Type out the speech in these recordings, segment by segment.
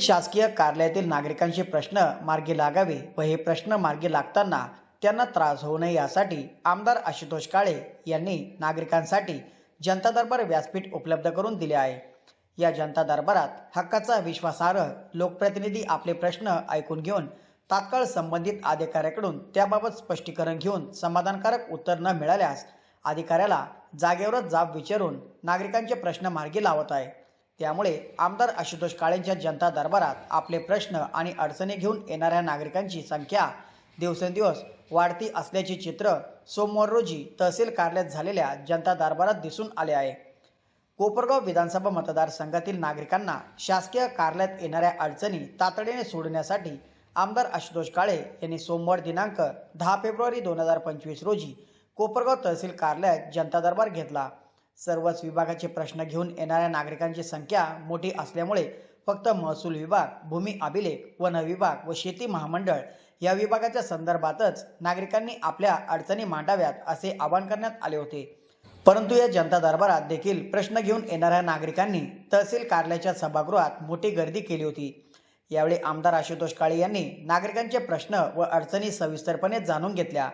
शासकीय कार्यालयातील नागरिकांचे प्रश्न मार्गी लागावे व हे प्रश्न मार्गी लागताना त्यांना त्रास होऊ नये यासाठी आमदार आशुतोष काळे यांनी नागरिकांसाठी जनता दरबार व्यासपीठ उपलब्ध करून दिले आहे. या जनता दरबारात हक्काचा विश्वासार्ह लोकप्रतिनिधी आपले प्रश्न ऐकून घेऊन तात्काळ संबंधित अधिकाऱ्याकडून त्याबाबत स्पष्टीकरण घेऊन समाधानकारक उत्तर न मिळाल्यास अधिकाऱ्याला जागेवरच जाब विचारून नागरिकांचे प्रश्न मार्गी लावत आहे. त्यामुळे आमदार आशुतोष काळेंच्या जनता दरबारात आपले प्रश्न आणि अडचणी घेऊन येणाऱ्या नागरिकांची संख्या दिवसेंदिवस वाढती असल्याचे चित्र सोमवार रोजी तहसील कार्यालयात झालेल्या जनता दरबारात दिसून आले आहे. कोपरगाव विधानसभा मतदारसंघातील नागरिकांना शासकीय कार्यालयात येणाऱ्या अडचणी तातडीने सोडण्यासाठी आमदार आशुतोष काळे यांनी सोमवार दिनांक दहा फेब्रुवारी दोन हजार पंचवीस रोजी कोपरगाव तहसील कार्यालयात जनता दरबार घेतला. सर्वच विभागाचे प्रश्न घेऊन येणाऱ्या नागरिकांची संख्या मोठी असल्यामुळे फक्त महसूल विभाग भूमी अभिलेख वन विभाग व शेती महामंडळ या विभागाच्या संदर्भातच नागरिकांनी आपल्या अडचणी मांडाव्यात असे आवाहन करण्यात आले होते. परंतु या जनता दरबारात देखील प्रश्न घेऊन येणाऱ्या नागरिकांनी तहसील कार्यालयाच्या सभागृहात मोठी गर्दी केली होती. यावेळी आमदार आशुतोष काळे यांनी नागरिकांचे प्रश्न व अडचणी सविस्तरपणे जाणून घेतल्या.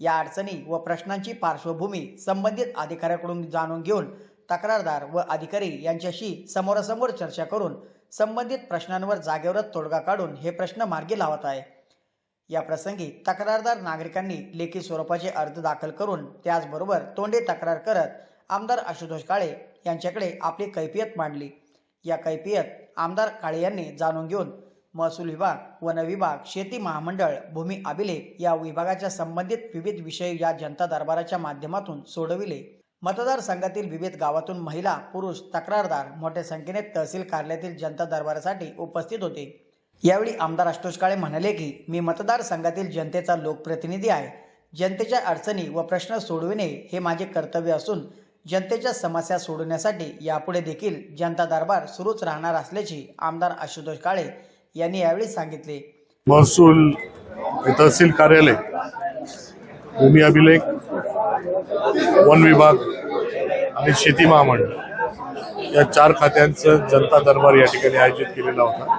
या अडचणी व प्रश्नांची पार्श्वभूमी संबंधित अधिकाऱ्याकडून जाणून घेऊन तक्रारदार व अधिकारी यांच्याशी समोरासमोर चर्चा करून संबंधित प्रश्नांवर जागेवरच तोडगा काढून हे प्रश्न मार्गी लावत आहे. या प्रसंगी तक्रारदार नागरिकांनी लेखी स्वरूपाचे अर्ज दाखल करून त्याचबरोबर तोंडे तक्रार करत आमदार आशुतोष काळे यांच्याकडे आपली कैफियत मांडली. या कैफियत आमदार काळे यांनी जाणून घेऊन महसूल विभाग वन विभाग शेती महामंडळ भूमी अभिलेख या विभागाच्या संबंधित विविध विषय या जनता दरबाराच्या माध्यमातून सोडविले. मतदारसंघातील विविध गावातून महिला पुरुष तक्रारदार मोठ्या संख्येने तहसील कार्यालयातील जनता दरबारासाठी उपस्थित होते. यावेळी आमदार आशुतोष काळे म्हणाले की मी मतदारसंघातील जनतेचा लोकप्रतिनिधी आहे. जनतेच्या अडचणी व प्रश्न सोडविणे हे माझे कर्तव्य असून जनतेच्या समस्या सोडवण्यासाठी यापुढे देखील जनता दरबार सुरूच राहणार असल्याची आमदार आशुतोष काळे यांनी यावेळी सांगितले. महसूल तहसील कार्यालय भूमी अभिलेख वन विभाग आणि शेती महामंडळ या चार खात्यांचं जनता दरबार या ठिकाणी आयोजित केलेला होता.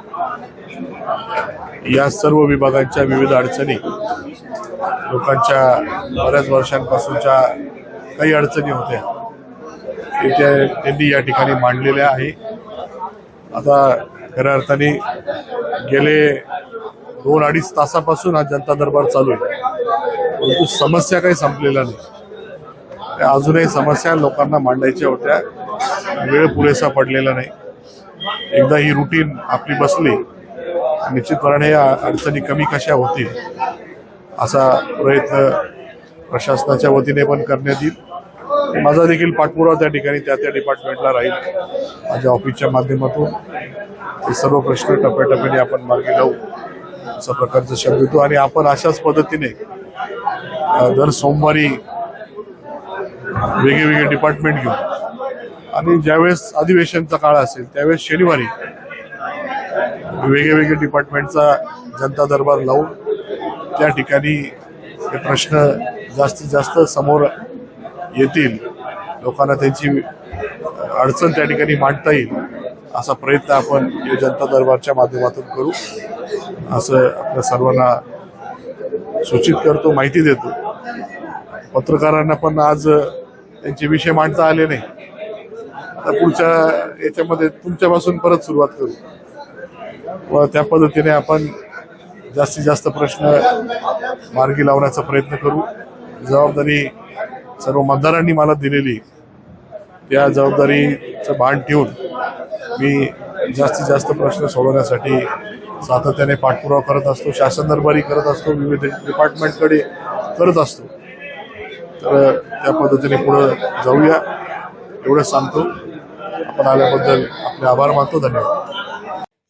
या सर्व विभागांच्या विविध अडचणी लोकांच्या बऱ्याच वर्षांपासूनच्या काही अडचणी होत्या त्यांनी या ठिकाणी मांडलेल्या आहे. आता खऱ्या अर्थाने गेले दोन अडीच तासापासून हा जनता दरबार चालू आहे. परंतु समस्या काही संपलेल्या नाही. त्या अजूनही समस्या लोकांना मांडायच्या होत्या. वेळ पुरेसा पडलेला नाही. एकदा ही रुटीन आपली बसली निश्चितपणे या अडचणी कमी कशा होतील असा प्रयत्न प्रशासनाच्या वतीने पण करण्यात येईल. माझा देखील पाठपुरावा त्या ठिकाणी त्या त्या डिपार्टमेंटला राहील. माझ्या ऑफिसच्या माध्यमातून हे सर्व प्रश्न टप्प्याटप्प्याने आपण मार्गी लावू असा प्रकारचा शब्द देतो. आणि आपण अशाच पद्धतीने दर सोमवारी वेगळे वेगळे डिपार्टमेंट घेऊ. आणि ज्यावेळेस अधिवेशनचा काळ असेल त्यावेळेस शनिवारी वेगळे वेगळे डिपार्टमेंटचा जनता दरबार लावून त्या ठिकाणी हे प्रश्न जास्तीत जास्त समोर येतील लोकांना त्यांची अडचण त्या ठिकाणी मांडता येईल असा प्रयत्न आपण या जनता दरबारच्या माध्यमातून करू. असं आपल्या सर्वांना सूचित करतो माहिती देतो. पत्रकारांना पण आज त्यांचे विषय मांडता आले नाही. आता पुढच्या याच्यामध्ये तुमच्यापासून परत सुरुवात करू. व त्या पद्धतीने आपण जास्तीत जास्त प्रश्न मार्गी लावण्याचा प्रयत्न करू. जबाबदारी सर्व मतदारांनी मला दिलेली त्या जबाबदारीचं भान ठेवून मी जास्तीत जास्त प्रश्न सोडवण्यासाठी सातत्याने पाठपुरावा करत असतो शासन दरबारी करत असतो विविध डिपार्टमेंटकडे करत असतो. तर त्या पद्धतीने पुढं जाऊया एवढं सांगतो. आपण आल्याबद्दल आपले आभार मानतो. धन्यवाद.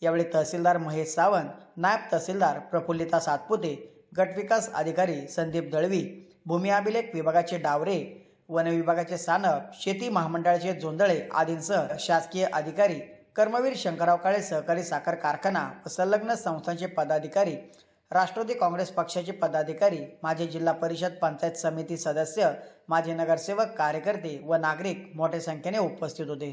यावेळी तहसीलदार महेश सावंत नायब तहसीलदार प्रफुल्लिता सातपुते गटविकास अधिकारी संदीप दळवी भूमी अभिलेख विभागाचे डावरे वन विभागाचे सानप शेती महामंडळाचे जोंधळे आदींसह शासकीय अधिकारी कर्मवीर शंकरराव काळे सहकारी साखर कारखाना व संलग्न संस्थांचे पदाधिकारी राष्ट्रवादी काँग्रेस पक्षाचे पदाधिकारी माजी जिल्हा परिषद पंचायत समिती सदस्य माजी नगरसेवक कार्यकर्ते व नागरिक मोठ्या संख्येने उपस्थित होते.